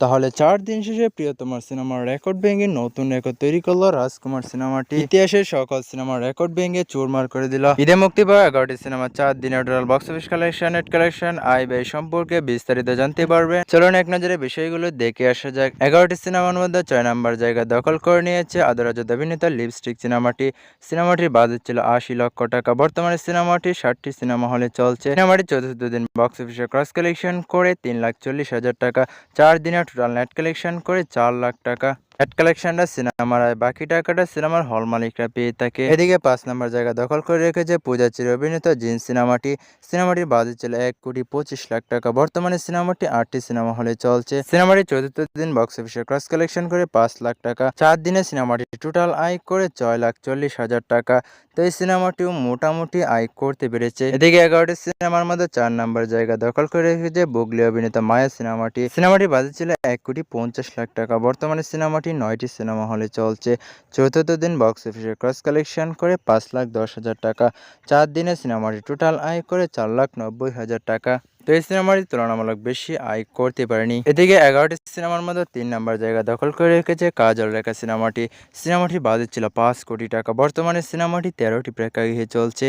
তাহলে চার দিন শেষে প্রিয়তমার সিনেমার রেকর্ড ভেঙে নতুন রেকর্ড তৈরি করল রাজকুমার সিনেমাটি। ইতিহাসের সকল সিনেমার রেকর্ড ভেঙে চুরমার করে দিল। ঈদে মুক্তি পাওয়া এগারোটি সিনেমা, চার দিনের total box office collection net collection আয় ব্যয় সম্পর্কে বিস্তারিত জানতে পারবে। চলুন এক নজরে বিষয়গুলো দেখে আসা যাক। এগারোটি সিনেমার মধ্যে ছয় নম্বর জায়গা দখল করে নিয়েছে আদরাজত অভিনেতা লিপস্টিক সিনেমাটি। সিনেমাটির বাজেট ছিল আশি লক্ষ টাকা। বর্তমানে সিনেমাটি ষাটটি সিনেমা হলে চলছে। সিনেমাটি চতুর্থ দিন বক্স অফিসে ক্রস কালেকশন করে তিন লাখ চল্লিশ হাজার টাকা। চার দিনে টোটাল নেট কালেকশন করে চার লাখ টাকা নেট কালেকশনটা সিনেমার আয় বাকি টাকাটা সিনেমার হল মালিকরা পেয়ে থাকে। এদিকে পাঁচ নম্বর জায়গা দখল করে রেখেছে পূজা চির অভিনীত জিন সিনেমাটি সিনেমাটির বাজেট ছিল এক কোটি পঁচিশ লাখ টাকা। বর্তমানে সিনেমাটি আটটি সিনেমা হলে চলছে। সিনেমাটি চতুর্থ দিন বক্স অফিসে ক্রস কালেকশন করে পাঁচ লাখ টাকা। চার দিনে সিনেমাটি টোটাল আয় করে ছয় লাখ চল্লিশ হাজার টাকা। তো এই সিনেমাটিও মোটামুটি আয় করতে পেরেছে। এদিকে এগারোটি সিনেমার মধ্যে চার নম্বর জায়গা দখল করে রেখেছে বুগলি অভিনেতা মায়া সিনেমাটি সিনেমাটি বাজেট ছিল এক কোটি পঞ্চাশ লাখ টাকা। বর্তমানে সিনেমাটি নয়টি সিনেমা হলে চলছে। চতুর্থ দিন বক্স অফিসে ক্রস কালেকশন করে পাঁচ লাখ দশ হাজার টাকা। চার দিনে সিনেমাটি টোটাল আয় করে চার লাখ নব্বই হাজার টাকা। তো এই সিনেমাটি তুলনামূলক বেশি আয় করতে পারেনি। এদিকে এগারোটি সিনেমার মধ্যে তিন নম্বর জায়গা দখল করে রেখেছে কাজল রেখা সিনেমাটি। সিনেমাটি বাজেট ছিল পাঁচ কোটি টাকা। বর্তমানে সিনেমাটি তেরোটি প্রেক্ষাগৃহে চলছে।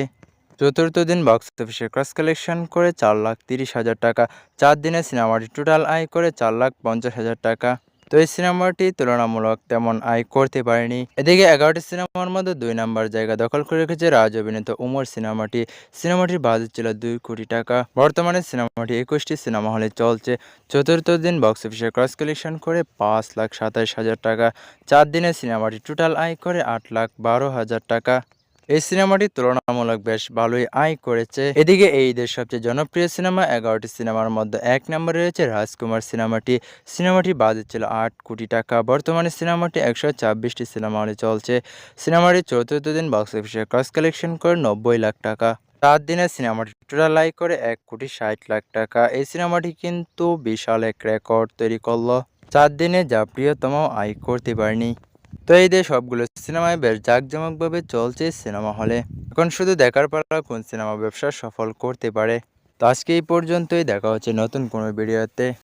চতুর্থ দিন বক্স অফিসে ক্রস কালেকশন করে চার লাখ তিরিশ হাজার টাকা। চার দিনে সিনেমাটি টোটাল আয় করে চার লাখ পঞ্চাশ হাজার টাকা। তো এই সিনেমাটি তুলনামূলক তেমন আয় করতে পারেনি। এদিকে এগারোটি সিনেমার মধ্যে দুই নম্বর জায়গা দখল করে রেখেছে রাজ অভিনীত উমর সিনেমাটি। সিনেমাটির বাজেট ছিল দুই কোটি টাকা। বর্তমানে সিনেমাটি একুশটি সিনেমা হলে চলছে। চতুর্থ দিন বক্স অফিসে ক্রস কালেকশন করে পাঁচ লাখ সাতাশ হাজার টাকা। চার দিনে সিনেমাটি টোটাল আয় করে আট লাখ বারো হাজার টাকা। এই সিনেমাটি তুলনামূলক বেশ ভালোই আয় করেছে। এদিকে এই ঈদের সবচেয়ে জনপ্রিয় সিনেমা এগারোটি সিনেমার মধ্যে এক নম্বরে রয়েছে রাজকুমার সিনেমাটি। সিনেমাটি বাজেট ছিল আট কোটি টাকা। বর্তমানে সিনেমাটি একশো ছাব্বিশটি সিনেমা হলে চলছে। সিনেমাটি চতুর্থ দিন বক্স অফিসে ক্রস কালেকশন করে নব্বই লাখ টাকা। চার দিনে সিনেমাটি টোটাল আয় করে এক কোটি ষাট লাখ টাকা। এই সিনেমাটি কিন্তু বিশাল এক রেকর্ড তৈরি করল। চার দিনে যা প্রিয়তম আয় করতে পারেনি। তো এই দিয়ে সবগুলো সিনেমায় বেশ জাঁকজমকভাবে চলছে সিনেমা হলে। এখন শুধু দেখার পালা কোন সিনেমা ব্যবসা সফল করতে পারে? তো আজকে এই পর্যন্তই, দেখা হচ্ছে নতুন কোনো ভিডিওতে।